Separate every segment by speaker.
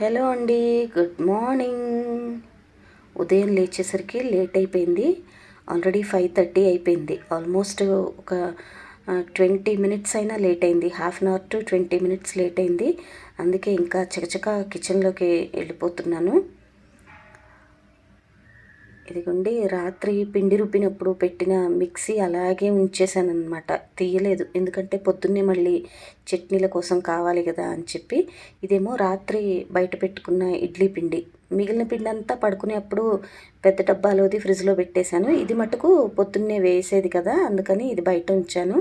Speaker 1: Hello అండి good morning. ఉదయం లేచేసరికి లేట్ అయిపోయింది. ఆల్రెడీ ఫైవ్ థర్టీ అయిపోయింది. ఆల్మోస్ట్ ఒక ట్వంటీ మినిట్స్ అయినా లేట్ అయింది. Half an hour to twenty minutes late అయింది. అందుకే ఇంకా చకచక కిచెన్లోకి వెళ్ళిపోతున్నాను. ఇదిగోండి రాత్రి పిండి రుబ్బినప్పుడు పెట్టిన మిక్సీ అలాగే ఉంచేసాను అనమాట తీయలేదు. ఎందుకంటే పొద్దున్నే మళ్ళీ చట్నీల కోసం కావాలి కదా అని చెప్పి ఇదేమో రాత్రి బయట పెట్టుకున్న ఇడ్లీ పిండి. మిగిలిన పిండి అంతా పడుకునేప్పుడు పెద్ద డబ్బాలోది ఫ్రిడ్జ్లో పెట్టేశాను. ఇది మటుకు పొద్దున్నే వేసేది కదా అందుకని ఇది బయట ఉంచాను.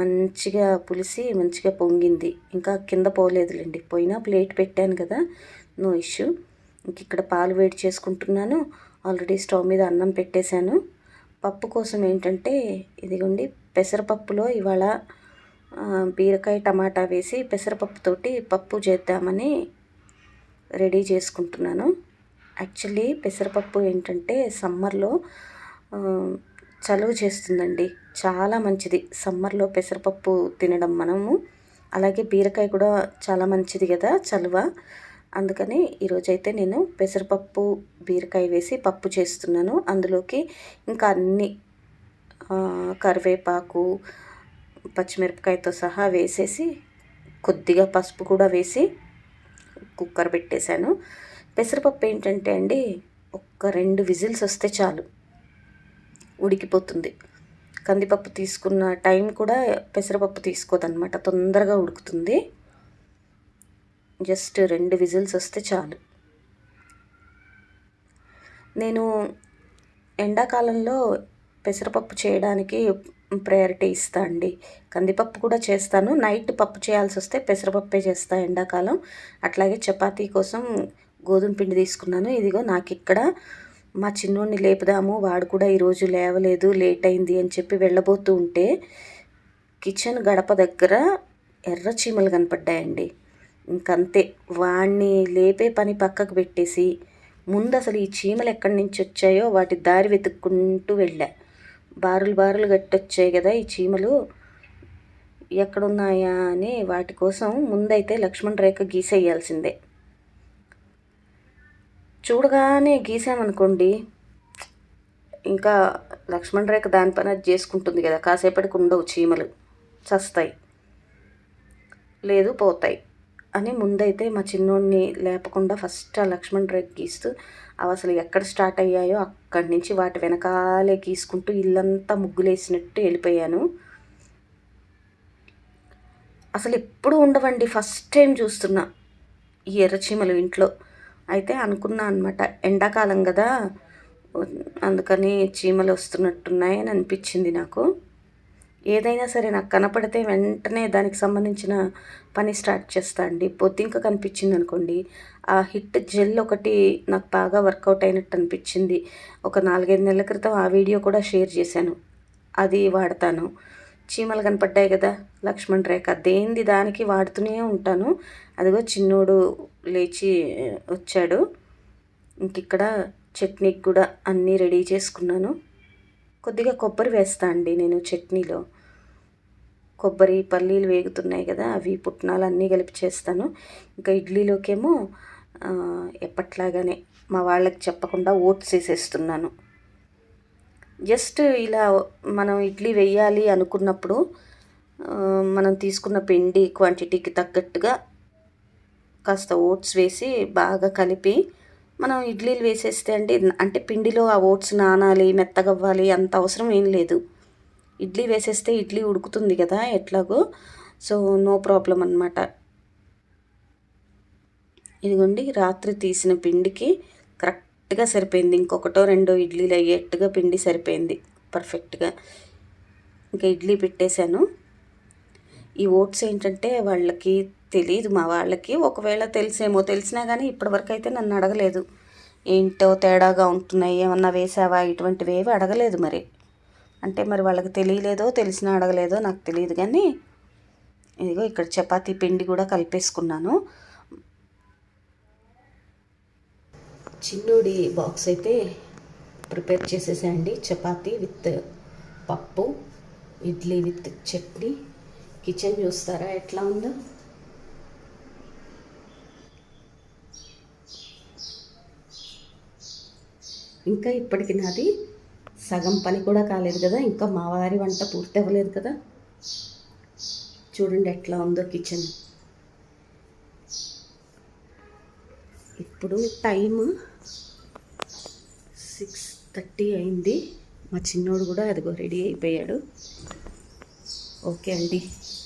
Speaker 1: మంచిగా పులిసి మంచిగా పొంగింది. ఇంకా కింద పోలేదులేండి. పోయినా ప్లేట్ పెట్టాను కదా నో ఇష్యూ. ఇంక ఇక్కడ పాలు వేడి చేసుకుంటున్నాను. ఆల్రెడీ స్టవ్ మీద అన్నం పెట్టేశాను. పప్పు కోసం ఏంటంటే ఇదిగోండి పెసరపప్పులో ఇవాళ బీరకాయ టమాటా వేసి పెసరపప్పుతోటి పప్పు చేద్దామని రెడీ చేసుకుంటున్నాను. యాక్చువల్లీ పెసరపప్పు ఏంటంటే సమ్మర్లో చలువ చేస్తుందండి. చాలా మంచిది సమ్మర్లో పెసరపప్పు తినడం మనము. అలాగే బీరకాయ కూడా చాలా మంచిది కదా చలువ. అందుకని ఈరోజైతే నేను పెసరపప్పు బీరకాయ వేసి పప్పు చేస్తున్నాను. అందులోకి ఇంకా అన్ని కరివేపాకు పచ్చిమిరపకాయతో సహా వేసేసి కొద్దిగా పసుపు కూడా వేసి కుక్కర్ పెట్టేశాను. పెసరపప్పు ఏంటంటే అండి ఒక్క రెండు విజిల్స్ వస్తే చాలు ఉడికిపోతుంది. కందిపప్పు తీసుకున్న టైం కూడా పెసరపప్పు తీసుకోదన్నమాట తొందరగా ఉడుకుతుంది. జస్ట్ రెండు విజిల్స్ వస్తే చాలు. నేను ఎండాకాలంలో పెసరపప్పు చేయడానికి ప్రయారిటీ ఇస్తా అండి. కందిపప్పు కూడా చేస్తాను. నైట్ పప్పు చేయాల్సి వస్తే పెసరపప్పే చేస్తా ఎండాకాలం. అట్లాగే చపాతీ కోసం గోధుమ పిండి తీసుకున్నాను. ఇదిగో నాకు ఇక్కడ మా చిన్నోడిని లేపుదాము. వాడు కూడా ఈరోజు లేవలేదు లేట్ అయింది అని చెప్పి వెళ్ళబోతూ ఉంటే కిచెన్ గడప దగ్గర ఎర్ర చీమలు కనపడ్డాయండి. ఇంకంతే. వాణ్ణి లేపే పని పక్కకు పెట్టేసి ముందు అసలు ఈ చీమలు ఎక్కడి నుంచి వచ్చాయో వాటి దారి వెతుక్కుంటూ వెళ్ళా. బారులు బారులు గట్టొచ్చాయి కదా ఈ చీమలు. ఎక్కడున్నాయా అని వాటి కోసం ముందైతే లక్ష్మణ్ రేఖ గీసేయాల్సిందే. చూడగానే గీసామనుకోండి ఇంకా లక్ష్మణ్ రేఖ దాని పని అది చేసుకుంటుంది కదా. కాసేపటికి ఉండవు చీమలు. చస్తాయి. లేదు పోతాయి. అని ముందైతే మా చిన్నోడిని లేపకుండా ఫస్ట్ ఆ లక్ష్మణ్ రేఖ గీస్తూ అవి అసలు ఎక్కడ స్టార్ట్ అయ్యాయో అక్కడి నుంచి వాటి వెనకాలే గీసుకుంటూ ఇల్లంతా ముగ్గులేసినట్టు వెళ్ళిపోయాను. అసలు ఎప్పుడు ఉండవండి ఫస్ట్ టైం చూస్తున్నా ఈ ఎర్రచీమలు ఇంట్లో. అయితే అనుకున్నా అనమాట ఎండాకాలం కదా అందుకని చీమలు వస్తున్నట్టున్నాయి అని అనిపించింది నాకు. ఏదైనా సరే నాకు కనపడితే వెంటనే దానికి సంబంధించిన పని స్టార్ట్ చేస్తా అండి. బొద్దింక కనిపించింది అనుకోండి. ఆ హిట్ జెల్ ఒకటి నాకు బాగా వర్కౌట్ అయినట్టు అనిపించింది. ఒక నాలుగైదు నెలల క్రితం ఆ వీడియో కూడా షేర్ చేశాను. అది వాడతాను. చీమలు కనపడ్డాయి కదా లక్ష్మణ్ రేఖ. దేంది దానికి వాడుతూనే ఉంటాను. అదిగో చిన్నోడు లేచి వచ్చాడు. ఇంక ఇక్కడ చట్నీకి కూడా అన్నీ రెడీ చేసుకున్నాను. కొద్దిగా కొబ్బరి వేస్తా అండి నేను చట్నీలో. కొబ్బరి పల్లీలు వేగుతున్నాయి కదా అవి పుట్నాలు అన్నీ కలిపి చేస్తాను. ఇంకా ఇడ్లీలోకేమో ఎప్పట్లాగానే మా వాళ్ళకి చెప్పకుండా ఓట్స్ వేసేస్తున్నాను. జస్ట్ ఇలా మనం ఇడ్లీ వేయాలి అనుకున్నప్పుడు మనం తీసుకున్న పిండి క్వాంటిటీకి తగ్గట్టుగా కాస్త ఓట్స్ వేసి బాగా కలిపి మనం ఇడ్లీలు వేసేస్తే అండి అంటే పిండిలో ఆ ఓట్స్ నానాలి మెత్తగవ్వాలి అంత అవసరం ఏం లేదు. ఇడ్లీ వేసేస్తే ఇడ్లీ ఉడుకుతుంది కదా ఎట్లాగో. సో నో ప్రాబ్లం అనమాట ఇదిగోండి రాత్రి తీసిన పిండికి కరెక్ట్గా సరిపోయింది. ఇంకొకటో రెండో ఇడ్లీలు అయ్యేట్టుగా పిండి సరిపోయింది. పర్ఫెక్ట్గా. ఇంకా ఇడ్లీ పెట్టేశాను. ఈ ఓట్స్ ఏంటంటే వాళ్ళకి తెలియదు మా వాళ్ళకి. ఒకవేళ తెలిసేమో తెలిసినా కానీ ఇప్పటివరకు అయితే నన్ను అడగలేదు. ఏంటో తేడాగా ఉంటున్నాయి ఏమన్నా వేసావా ఇటువంటివి ఏవి అడగలేదు మరి. అంటే మరి వాళ్ళకి తెలియలేదో తెలిసినా అడగలేదో నాకు తెలియదు కానీ ఇదిగో ఇక్కడ చపాతీ పిండి కూడా కలిపేసుకున్నాను. చిన్నోడి బాక్స్ అయితే ప్రిపేర్ చేసేసాయండి. చపాతీ విత్ పప్పు ఇడ్లీ విత్ చట్నీ. కిచెన్ చూస్తారా? ఎట్లా ఉందో? ఇంకా ఇప్పటికి నాది సగం పని కూడా కాలేదు కదా ఇంకా మా వారి వంట పూర్తి అవ్వలేదు కదా. చూడండి ఎట్లా ఉందో కిచెన్. ఇప్పుడు టైం సిక్స్ థర్టీ అయింది. మా చిన్నోడు కూడా అదిగో రెడీ అయిపోయాడు. ఓకే అండి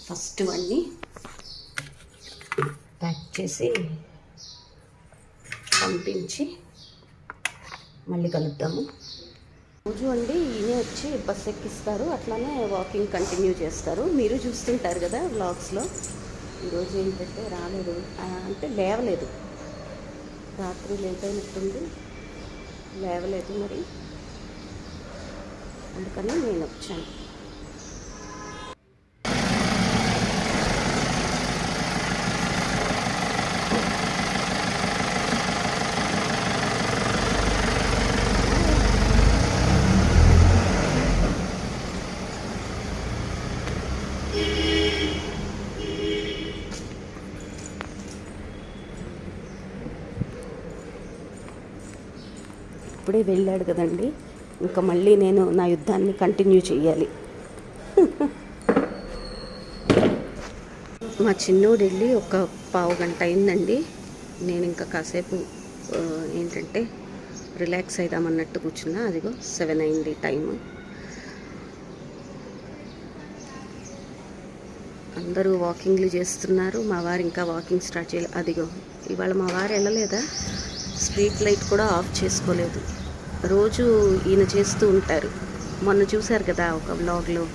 Speaker 1: ఫస్ట్ అన్నీ ప్యాక్ చేసి పంపించి మళ్ళీ కలుద్దాము. రోజు అండి ఈయన వచ్చి బస్ ఎక్కిస్తారు అట్లానే వాకింగ్ కంటిన్యూ చేస్తారు. మీరు చూస్తుంటారు కదా వ్లాగ్స్లో. ఈరోజు ఏంటంటే రాలేదు. అంటే లేవలేదు. రాత్రి లేట్ అయినట్టుంది. లేవలేదు మరి. అందుకని నేను వచ్చాను. అప్పుడే వెళ్ళాడు కదండి. ఇంకా మళ్ళీ నేను నా యుద్ధాన్ని కంటిన్యూ చేయాలి మా చిన్నోడు వెళ్ళి ఒక పావు గంట అయిందండి. నేను ఇంకా కాసేపు ఏంటంటే రిలాక్స్ అయిదామన్నట్టు కూర్చున్నా. అదిగో సెవెన్ అయింది టైము. అందరూ వాకింగ్లు చేస్తున్నారు. మా వారు ఇంకా వాకింగ్ స్టార్ట్ చేయలేదు అదిగో ఇవాళ మా వారు వెళ్ళలేదా? స్ట్రీట్ లైట్ కూడా ఆఫ్ చేసుకోలేదు. రోజు ఈయన చేస్తూ ఉంటారు. మొన్న చూశారు కదా ఒక బ్లాగ్లో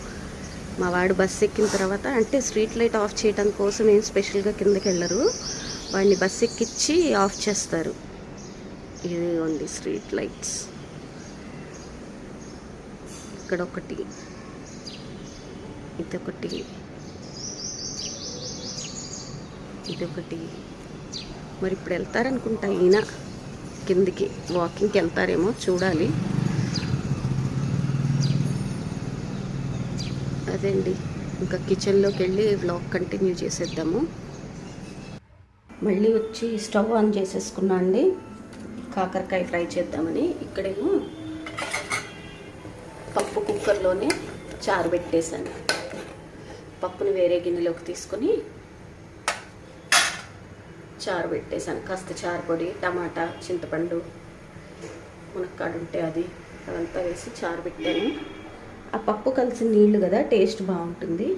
Speaker 1: మా వాడు బస్సు ఎక్కిన తర్వాత అంటే స్ట్రీట్ లైట్ ఆఫ్ చేయడం కోసం ఏం స్పెషల్గా కిందకి వెళ్ళరు. వాడిని బస్సు ఎక్కించి ఆఫ్ చేస్తారు. ఇది ఉంది స్ట్రీట్ లైట్స్. ఇక్కడ ఒకటి ఇదొకటి. ఇదొకటి. మరి ఇప్పుడు వెళ్తారనుకుంటా ఈయన. కిందికి వాకింగ్కి వెళ్తారేమో చూడాలి. అదేండి ఇంకా కిచెన్లోకి వెళ్ళి వ్లాగ్ కంటిన్యూ చేసేద్దాము. మళ్ళీ వచ్చి స్టవ్ ఆన్ చేసేసుకున్నా అండి. కాకరకాయ ఫ్రై చేద్దామని ఇక్కడేమో పప్పు కుక్కర్లోనే చారు పెట్టేశాను. పప్పుని వేరే గిన్నెలోకి తీసుకొని చారు పెట్టేశాను. కాస్త చారు పొడి టమాటా చింతపండు మునక్కాడు ఉంటే అది. అదంతా వేసి చారు పెట్టాను. ఆ పప్పు కలిసిన నీళ్ళు కదా టేస్ట్ బాగుంటుంది.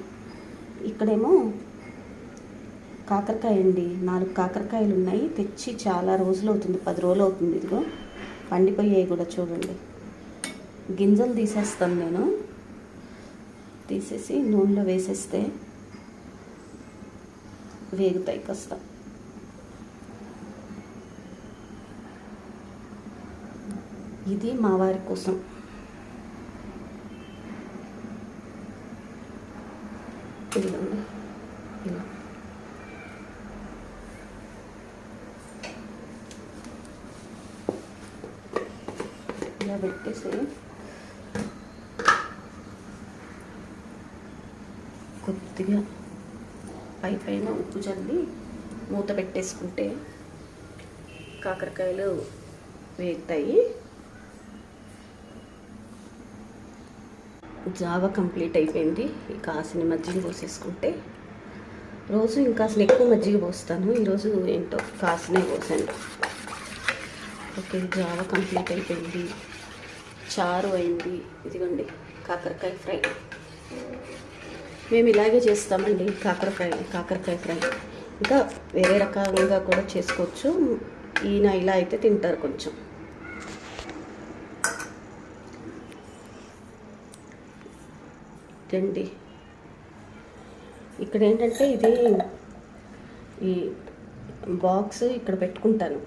Speaker 1: ఇక్కడేమో కాకరకాయ అండి. నాలుగు కాకరకాయలు ఉన్నాయి. తెచ్చి చాలా రోజులు అవుతుంది. పది రోజులు అవుతుంది ఇదిగో పండిపోయాయి కూడా చూడండి. గింజలు తీసేస్తాను నేను. తీసేసి నూనెలో వేసేస్తే వేగుతాయి కాస్త. ఇది మా వారి కోసం. ఇదిగోండి. ఇలా. ఇలా పెట్టేసి కొద్దిగా పై పైన ఉప్పు చల్లి మూత పెట్టేసుకుంటే కాకరకాయలు వేగుతాయి. జావ కంప్లీట్ అయిపోయింది. ఈ కాసిన మజ్జిగ పోసేసుకుంటే రోజు ఇంకా అసలు ఎక్కువ మజ్జిగ పోస్తాను. ఈరోజు ఏంటో కాసినే పోసాను. ఓకే జావ కంప్లీట్ అయిపోయింది. చారు అయింది. ఇదిగోండి కాకరకాయ ఫ్రై. మేము ఇలాగే చేస్తామండి కాకరకాయ కాకరకాయ ఫ్రై. ఇంకా వేరే రకంగా కూడా చేసుకోవచ్చు. ఈయన ఇలా అయితే తింటారు కొంచెం. ఇదండి ఇక్కడ ఏంటంటే ఇది ఈ బాక్స్ ఇక్కడ పెట్టుకుంటాను.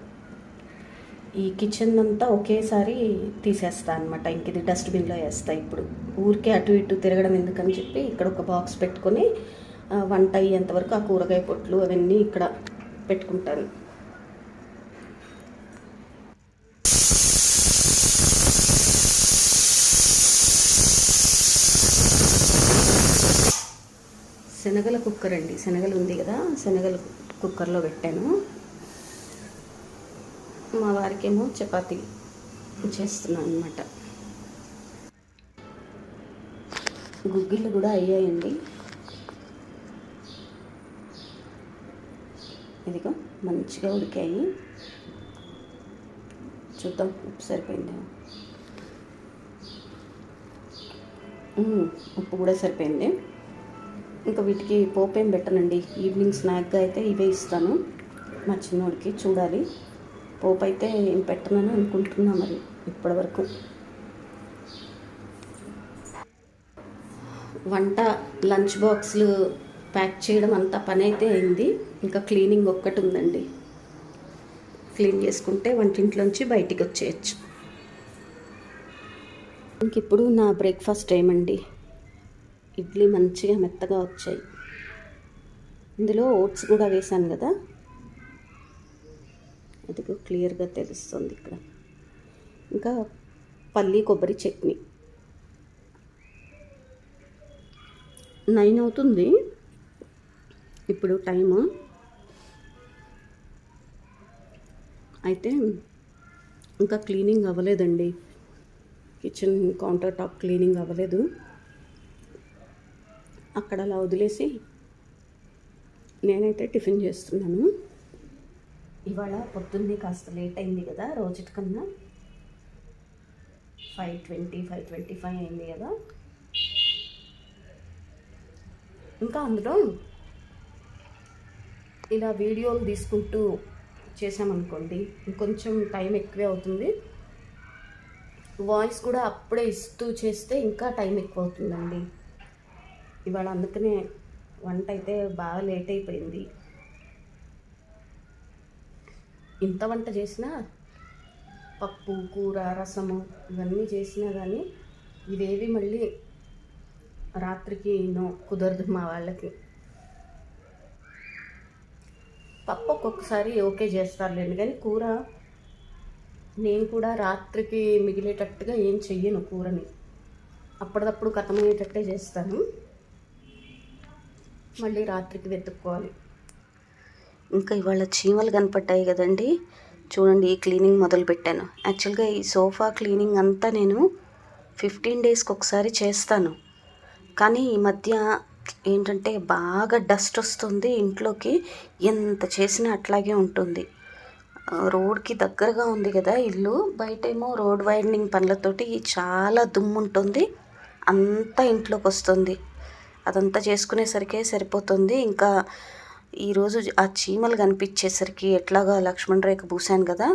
Speaker 1: ఈ కిచెన్ అంతా ఒకేసారి తీసేస్తా అనమాట ఇంక ఇది డస్ట్బిన్లో వేస్తా ఇప్పుడు. ఊరికే అటు ఇటు తిరగడం ఎందుకని చెప్పి ఇక్కడ ఒక బాక్స్ పెట్టుకొని వంట అయ్యేంతవరకు ఆ కూరగాయ పొట్లు అవన్నీ ఇక్కడ పెట్టుకుంటాను. శనగల కుక్కర్ అండి. శనగలు ఉంది కదా శనగలు కుక్కర్లో పెట్టాను. మా వారికేమో చపాతీ చేస్తున్నాను అనమాట గుగ్గిళ్ళు కూడా అయ్యాయండి. ఇదిగో మంచిగా ఉడికాయి. చూద్దాం ఉప్పు సరిపోయిందా? ఉప్పు కూడా సరిపోయింది. ఇంకా వీటికి పోపేం పెట్టనండి. ఈవినింగ్ స్నాక్గా అయితే ఇవే ఇస్తాను. మా చిన్నోడికి చూడాలి. పోపు అయితే ఏం పెట్టనని అనుకుంటున్నా మరి ఇప్పటివరకు. వంట లంచ్ బాక్స్లు ప్యాక్ చేయడం అంతా పని అయితే అయింది. ఇంకా క్లీనింగ్ ఒక్కటి ఉందండి. క్లీన్ చేసుకుంటే వంటింట్లోంచి బయటికి వచ్చేయచ్చు. ఇంక ఇప్పుడు నా బ్రేక్ఫాస్ట్ టైం అండి ఇడ్లీ మంచిగా మెత్తగా వచ్చాయి. ఇందులో ఓట్స్ కూడా వేశాను కదా? అదిగో క్లియర్గా తెలుస్తుంది ఇక్కడ. ఇంకా పల్లి కొబ్బరి చట్నీ. నైన్ అవుతుంది. ఇప్పుడు టైము. అయితే ఇంకా క్లీనింగ్ అవ్వలేదండి. కిచెన్ కౌంటర్ టాప్ క్లీనింగ్ అవ్వలేదు. అక్కడ అలా వదిలేసి నేనైతే టిఫిన్ చేస్తున్నాను. ఇవాళ పొద్దున్నే కాస్త లేట్ అయింది కదా రోజుటి కన్నా. Five twenty five twenty five అయింది కదా. ఇంకా అందులో ఇలా వీడియోలు తీసుకుంటూ చేసామనుకోండి ఇంకొంచెం టైం ఎక్కువే అవుతుంది. వాయిస్ కూడా అప్పుడే ఇస్తూ చేస్తే ఇంకా టైం ఎక్కువ అవుతుందండి. ఇవాళ అందుకనే వంట అయితే బాగా లేట్ అయిపోయింది. ఇంత వంట చేసినా పప్పు కూర రసము ఇవన్నీ చేసినా కానీ ఇవేవి మళ్ళీ రాత్రికి నో కుదరదు మా వాళ్ళకి. పప్పు ఒక్కొక్కసారి ఓకే చేస్తారులేండి కానీ కూర నేను కూడా రాత్రికి మిగిలేటట్టుగా ఏం చెయ్యను కూరని. అప్పటిదప్పుడు కథమయ్యేటట్టే చేస్తాను. మళ్ళీ రాత్రికి వెతుక్కోవాలి. ఇంకా ఇవాళ చీమలు కనపడ్డాయి కదండి. చూడండి ఈ క్లీనింగ్ మొదలు పెట్టాను. యాక్చువల్గా ఈ సోఫా క్లీనింగ్ అంతా నేను ఫిఫ్టీన్ డేస్కి ఒకసారి చేస్తాను. కానీ ఈ మధ్య ఏంటంటే బాగా డస్ట్ వస్తుంది ఇంట్లోకి. ఎంత చేసినా అట్లాగే ఉంటుంది. రోడ్కి దగ్గరగా ఉంది కదా ఇల్లు. బయటేమో రోడ్ వైడనింగ్ పనులతోటి చాలా దుమ్ము ఉంటుంది అంతా ఇంట్లోకి వస్తుంది అదంతా చేసుకునేసరికే సరిపోతుంది. ఇంకా ఈరోజు ఆ చీమలు కనిపించేసరికి ఎట్లాగా లక్ష్మణ్ రేఖ పూసాను కదా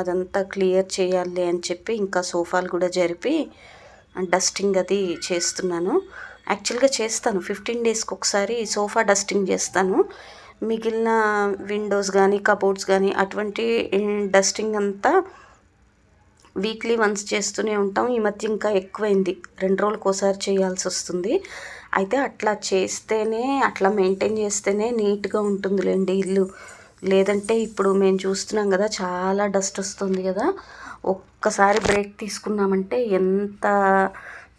Speaker 1: అదంతా క్లియర్ చేయాలి అని చెప్పి ఇంకా సోఫాలు కూడా జరిపి డస్టింగ్ అది చేస్తున్నాను. యాక్చువల్గా చేస్తాను ఫిఫ్టీన్ డేస్కి ఒకసారి సోఫా డస్టింగ్ చేస్తాను. మిగిలిన విండోస్ కానీ కబోర్డ్స్ కానీ అటువంటి డస్టింగ్ అంతా వీక్లీ వన్స్ చేస్తూనే ఉంటాం. ఈ మధ్య ఇంకా ఎక్కువైంది. రెండు రోజులకు ఒకసారి చేయాల్సి వస్తుంది. అయితే అట్లా చేస్తేనే అట్లా మెయింటైన్ చేస్తేనే నీట్గా ఉంటుందిలేండి ఇల్లు. లేదంటే ఇప్పుడు మేము చూస్తున్నాం కదా చాలా డస్ట్ వస్తుంది కదా. ఒక్కసారి బ్రేక్ తీసుకున్నామంటే ఎంత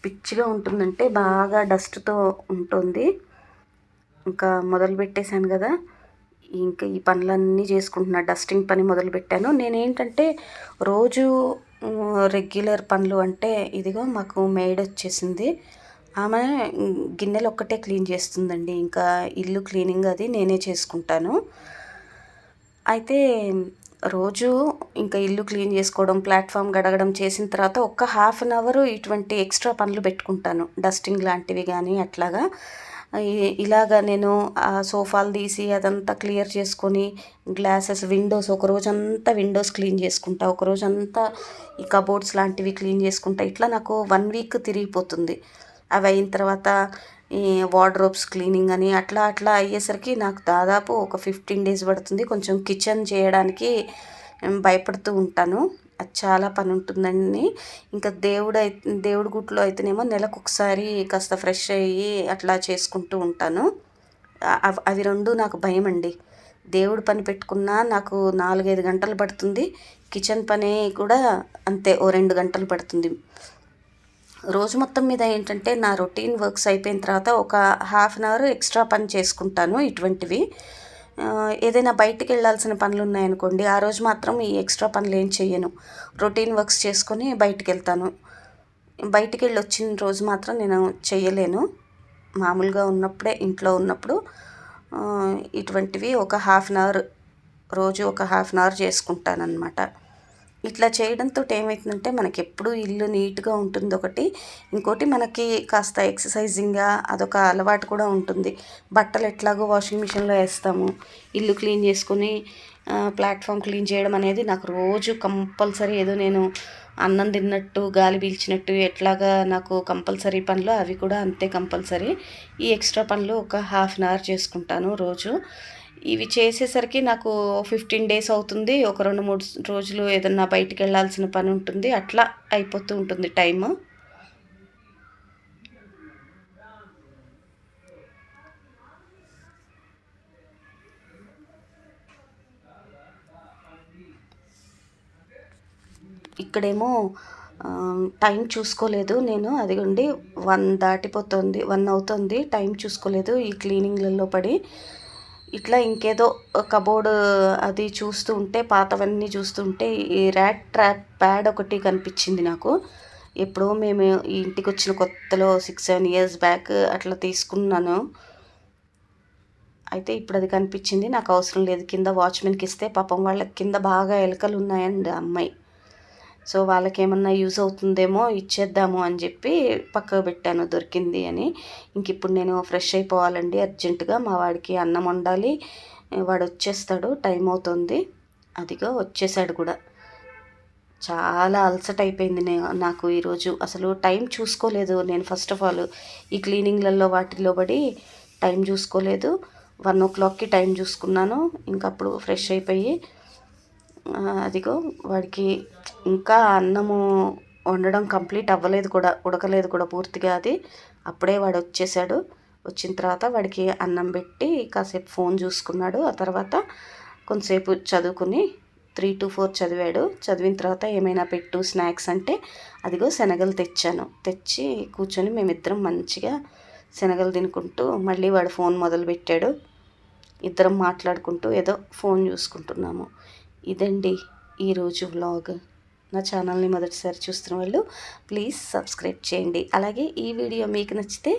Speaker 1: పిచ్చిగా ఉంటుందంటే బాగా డస్ట్తో ఉంటుంది. ఇంకా మొదలు పెట్టేశాను కదా. ఇంకా ఈ పనులన్నీ చేసుకుంటున్నా. డస్టింగ్ పని మొదలు పెట్టాను. నేనేంటంటే రోజు రెగ్యులర్ పనులు అంటే ఇదిగో మాకు మేడ్ వచ్చేసింది. ఆమె గిన్నెలు ఒక్కటే క్లీన్ చేస్తుందండి. ఇంకా ఇల్లు క్లీనింగ్ అది నేనే చేసుకుంటాను. అయితే రోజు ఇంకా ఇల్లు క్లీన్ చేసుకోవడం ప్లాట్ఫామ్ గడగడం చేసిన తర్వాత ఒక్క హాఫ్ అన్ అవర్ ఇటువంటి ఎక్స్ట్రా పనులు పెట్టుకుంటాను. డస్టింగ్ లాంటివి కానీ అట్లాగా. ఇలాగా నేను ఆ సోఫాలు తీసి అదంతా క్లియర్ చేసుకొని గ్లాసెస్ విండోస్ ఒక రోజంతా విండోస్ క్లీన్ చేసుకుంటా ఒక రోజంతా ఈ కబోర్డ్స్ లాంటివి క్లీన్ చేసుకుంటా. ఇట్లా నాకు వన్ వీక్ తిరిగిపోతుంది. అవి అయిన తర్వాత ఈ వార్డ్రోబ్స్ క్లీనింగ్ అని అట్లా అట్లా అయ్యేసరికి నాకు దాదాపు ఒక ఫిఫ్టీన్ డేస్ పడుతుంది. కొంచెం కిచెన్ చేయడానికి భయపడుతూ ఉంటాను. అది చాలా పని ఉంటుందండి ఇంకా దేవుడు అయితే దేవుడి గుట్లో అయితేనేమో నెలకు ఒకసారి కాస్త ఫ్రెష్ అయ్యి అట్లా చేసుకుంటూ ఉంటాను. అవి రెండు నాకు భయం అండి దేవుడు పని పెట్టుకున్నా నాకు నాలుగైదు గంటలు పడుతుంది. కిచెన్ పని కూడా అంతే ఓ రెండు గంటలు పడుతుంది. రోజు మొత్తం మీద ఏంటంటే నా రొటీన్ వర్క్స్ అయిపోయిన తర్వాత ఒక హాఫ్ అన్ అవర్ ఎక్స్ట్రా పని చేసుకుంటాను ఇటువంటివి. ఏదైనా బయటికి వెళ్ళాల్సిన పనులు ఉన్నాయనుకోండి ఆ రోజు మాత్రం ఈ ఎక్స్ట్రా పనులు ఏం చేయను రొటీన్ వర్క్స్ చేసుకొని బయటికి వెళ్తాను బయటికి వెళ్ళి వచ్చిన రోజు మాత్రం నేను చేయలేను మామూలుగా ఉన్నప్పుడే ఇంట్లో ఉన్నప్పుడు ఇటువంటివి ఒక హాఫ్ అన్ అవర్ రోజు ఒక హాఫ్ అన్ అవర్ చేసుకుంటానన్నమాట. ఇట్లా చేయడంతో ఏమవుతుందంటే మనకి ఎప్పుడు ఇల్లు నీట్గా ఉంటుంది ఒకటి. ఇంకోటి మనకి కాస్త ఎక్సర్సైజింగ్గా అదొక అలవాటు కూడా ఉంటుంది. బట్టలు ఎట్లాగో వాషింగ్ మిషన్లో వేస్తాము. ఇల్లు క్లీన్ చేసుకొని ప్లాట్ఫామ్ క్లీన్ చేయడం అనేది నాకు రోజు కంపల్సరీ ఏదో నేను అన్నం తిన్నట్టు గాలి పీల్చినట్టు ఎట్లాగా నాకు కంపల్సరీ పనులు అవి కూడా అంతే కంపల్సరీ. ఈ ఎక్స్ట్రా పనులు ఒక హాఫ్ అన్ అవర్ చేసుకుంటాను రోజు. ఇవి చేసేసరికి నాకు ఫిఫ్టీన్ డేస్ అవుతుంది. ఒక రెండు మూడు రోజులు ఏదన్నా బయటికి వెళ్ళాల్సిన పని ఉంటుంది. అట్లా అయిపోతూ ఉంటుంది టైము. ఇక్కడేమో టైం చూసుకోలేదు నేను. అదిగోండి వన్ దాటిపోతుంది వన్ అవుతుంది. టైం చూసుకోలేదు ఈ క్లీనింగ్లలో పడి. ఇట్లా ఇంకేదో కబోర్డ్ అది చూస్తూ ఉంటే పాతవన్నీ చూస్తుంటే ఈ ర్యాట్ ట్రాప్ ప్యాడ్ ఒకటి కనిపించింది నాకు. ఎప్పుడో మేము ఈ ఇంటికి వచ్చిన కొత్తలో సిక్స్ సెవెన్ ఇయర్స్ బ్యాక్ అట్లా తీసుకున్నాను. అయితే ఇప్పుడు అది కనిపించింది. నాకు అవసరం లేదు. కింద వాచ్మెన్కి ఇస్తే పాపం వాళ్ళకి కింద బాగా ఎలకలు ఉన్నాయండి ఆ అమ్మాయి. సో వాళ్ళకి ఏమన్నా యూజ్ అవుతుందేమో ఇచ్చేద్దాము అని చెప్పి పక్కకు పెట్టాను దొరికింది అని. ఇంక ఇప్పుడు నేను ఫ్రెష్ అయిపోవాలండి అర్జెంటుగా మా వాడికి అన్నం వండాలి. వాడు వచ్చేస్తాడు టైం అవుతుంది. అదిగో వచ్చేసాడు కూడా. చాలా అలసట అయిపోయింది నాకు ఈరోజు. అసలు టైం చూసుకోలేదు నేను ఫస్ట్ ఆఫ్ ఆల్. ఈ క్లీనింగ్లలో వాటిల్లో పడి టైం చూసుకోలేదు. వన్ ఓ క్లాక్కి టైం చూసుకున్నాను. ఇంకప్పుడు ఫ్రెష్ అయిపోయి అదిగో వాడికి ఇంకా అన్నము వండడం కంప్లీట్ అవ్వలేదు కూడా ఉడకలేదు కూడా పూర్తిగా అది. అప్పుడే వాడు వచ్చేసాడు. వచ్చిన తర్వాత వాడికి అన్నం పెట్టి కాసేపు ఫోన్ చూసుకున్నాడు. ఆ తర్వాత కొంతసేపు చదువుకుని త్రీ టు ఫోర్ చదివాడు. చదివిన తర్వాత ఏమైనా పెట్టు స్నాక్స్ అంటే అదిగో శనగలు తెచ్చాను. తెచ్చి కూర్చొని మేమిద్దరం మంచిగా శనగలు తినుకుంటూ మళ్ళీ వాడు ఫోన్ మొదలుపెట్టాడు. ఇద్దరం మాట్లాడుకుంటూ ఏదో ఫోన్ చూసుకుంటున్నాము. ఇదండి ఈరోజు వ్లాగ్ నా ఛానల్ని మొదటిసారి చూస్తున్న వాళ్ళు ప్లీజ్ సబ్స్క్రైబ్ చేయండి. అలాగే ఈ వీడియో మీకు నచ్చితే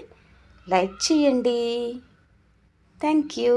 Speaker 1: లైక్ చేయండి. Thank you